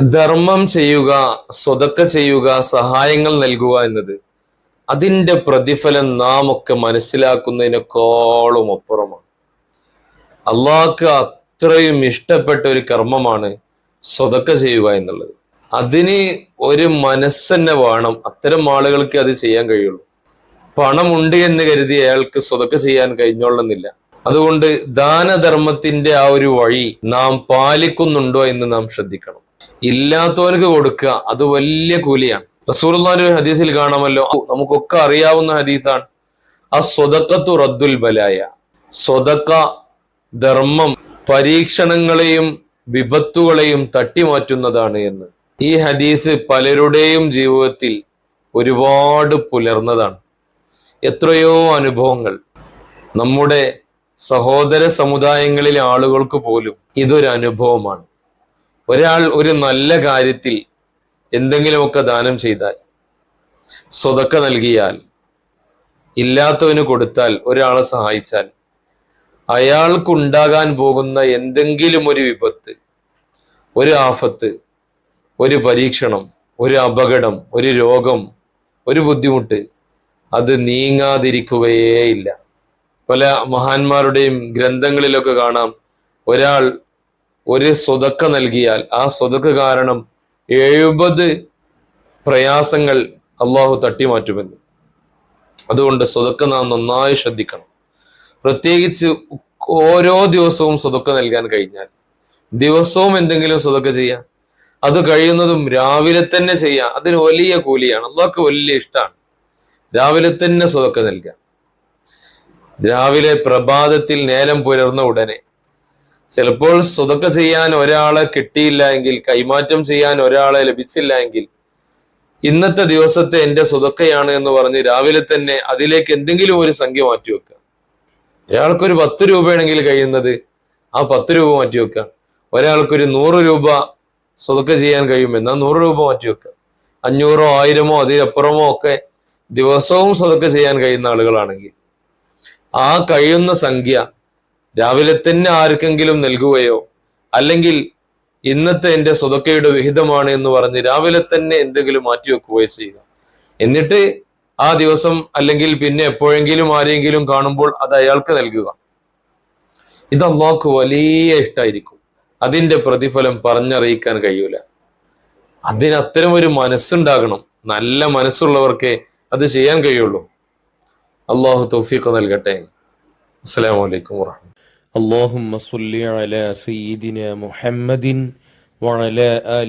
ധർമ്മം ചെയ്യുക സ്വതക്ക ചെയ്യുക സഹായങ്ങൾ നൽകുക എന്നത് അതിന്റെ പ്രതിഫലം നാം ഒക്കെ മനസ്സിലാക്കുന്നതിനേക്കാളും അപ്പുറമാണ്. അള്ളാഹ്ക്ക് അത്രയും ഇഷ്ടപ്പെട്ട ഒരു കർമ്മമാണ് സ്വതക്ക ചെയ്യുക എന്നുള്ളത്. അതിന് ഒരു മനസ്സന്നെ വേണം. അത്തരം ആളുകൾക്ക് അത് ചെയ്യാൻ കഴിയുള്ളൂ. പണമുണ്ട് എന്ന് കരുതി അയാൾക്ക് സ്വതക്ക ചെയ്യാൻ കഴിഞ്ഞോളുന്നില്ല അതുകൊണ്ട് ദാനധർമ്മത്തിന്റെ ആ ഒരു വഴി നാം പാലിക്കുന്നുണ്ടോ എന്ന് നാം ശ്രദ്ധിക്കണം. ഇല്ലാത്തവർക്ക് കൊടുക്കുക. അത് വലിയ കൂലിയാണ്. റസൂർന്റെ ഒരു ഹദീസിൽ കാണാമല്ലോ. നമുക്കൊക്കെ അറിയാവുന്ന ഹദീസാണ്. ആ സ്വതക്കത്തു റദ്ദുൽ ബലായ. സ്വതക്ക ധർമ്മം പരീക്ഷണങ്ങളെയും വിപത്തുകളെയും തട്ടിമാറ്റുന്നതാണ് എന്ന്. ഈ ഹദീസ് പലരുടെയും ജീവിതത്തിൽ ഒരുപാട് പുലർന്നതാണ്. എത്രയോ അനുഭവങ്ങൾ. നമ്മുടെ സഹോദര സമുദായങ്ങളിലെ ആളുകൾക്ക് പോലും ഇതൊരു അനുഭവമാണ്. ഒരാൾ ഒരു നല്ല കാര്യത്തിൽ എന്തെങ്കിലുമൊക്കെ ദാനം ചെയ്താൽ സ്വതക്ക നൽകിയാൽ ഇല്ലാത്തവന് കൊടുത്താൽ ഒരാളെ സഹായിച്ചാൽ അയാൾക്കുണ്ടാകാൻ പോകുന്ന എന്തെങ്കിലും ഒരു വിപത്ത് ഒരു ആഫത്ത് ഒരു പരീക്ഷണം ഒരു അപകടം ഒരു രോഗം ഒരു ബുദ്ധിമുട്ട് അത് നീങ്ങാതിരിക്കുകയേയില്ല പല മഹാന്മാരുടെയും ഗ്രന്ഥങ്ങളിലൊക്കെ കാണാം ഒരാൾ ഒരു സ്വതക്ക നൽകിയാൽ ആ സ്വതക്ക കാരണം എഴുപത് പ്രയാസങ്ങൾ അള്ളാഹു തട്ടി തട്ടിമാറ്റുമെന്ന്. അതുകൊണ്ട് സ്വതക്ക നാം നന്നായി ശ്രദ്ധിക്കണം. പ്രത്യേകിച്ച് ഓരോ ദിവസവും സ്വതക്ക നൽകാൻ കഴിഞ്ഞാൽ ദിവസവും എന്തെങ്കിലും സ്വതക്ക ചെയ്യാം. അത് കഴിയുന്നതും രാവിലെ തന്നെ ചെയ്യാം. അതിന് വലിയ കൂലിയാണ്. അള്ളാഹ്ക്ക് വലിയ ഇഷ്ടമാണ് രാവിലെ തന്നെ സ്വതക്ക നൽകാം രാവിലെ പ്രഭാതത്തിൽ നേരം പുലർന്ന ഉടനെ ചിലപ്പോൾ സ്വതക്ക ചെയ്യാൻ ഒരാളെ കിട്ടിയില്ല എങ്കിൽ കൈമാറ്റം ചെയ്യാൻ ഒരാളെ ലഭിച്ചില്ല എങ്കിൽ ഇന്നത്തെ ദിവസത്തെ എന്റെ സ്വതക്കയാണ് എന്ന് പറഞ്ഞ് രാവിലെ തന്നെ അതിലേക്ക് എന്തെങ്കിലും ഒരു സംഖ്യ മാറ്റി വെക്കുക. ഒരാൾക്കൊരു പത്ത് രൂപയാണെങ്കിൽ കഴിയുന്നത് ആ പത്ത് രൂപ മാറ്റി വെക്കുക. ഒരാൾക്കൊരു നൂറ് രൂപ സ്വതക്ക ചെയ്യാൻ കഴിയും എന്നാൽ നൂറ് രൂപ മാറ്റി വെക്കുക. അഞ്ഞൂറോ ആയിരമോ അതിലപ്പുറമോ ഒക്കെ ദിവസവും സ്വതക്ക ചെയ്യാൻ കഴിയുന്ന ആളുകളാണെങ്കിൽ ആ കഴിയുന്ന സംഖ്യ രാവിലെ തന്നെ ആർക്കെങ്കിലും നൽകുകയോ അല്ലെങ്കിൽ ഇന്നത്തെ എന്റെ സ്വതക്കയുടെ വിഹിതമാണ് എന്ന് പറഞ്ഞ് രാവിലെ തന്നെ എന്തെങ്കിലും മാറ്റിവെക്കുകയോ ചെയ്യുക. എന്നിട്ട് ആ ദിവസം അല്ലെങ്കിൽ പിന്നെ എപ്പോഴെങ്കിലും ആരെങ്കിലും കാണുമ്പോൾ അത് അയാൾക്ക് നൽകുക. ഇത് അള്ളാഹ്ക്ക് വലിയ ഇഷ്ടമായിരിക്കും അതിന്റെ പ്രതിഫലം പറഞ്ഞറിയിക്കാൻ കഴിയൂല. അതിന് അത്തരം ഒരു മനസ്സുണ്ടാകണം. നല്ല മനസ്സുള്ളവർക്കേ അത് ചെയ്യാൻ കഴിയുള്ളൂ. അള്ളാഹു തൗഫീഖ് നൽകട്ടെ. അസ്സലാമു അലൈക്കും വറഹ്മത്തുള്ളാഹി اللهم صل على سيدنا محمد وعلى آل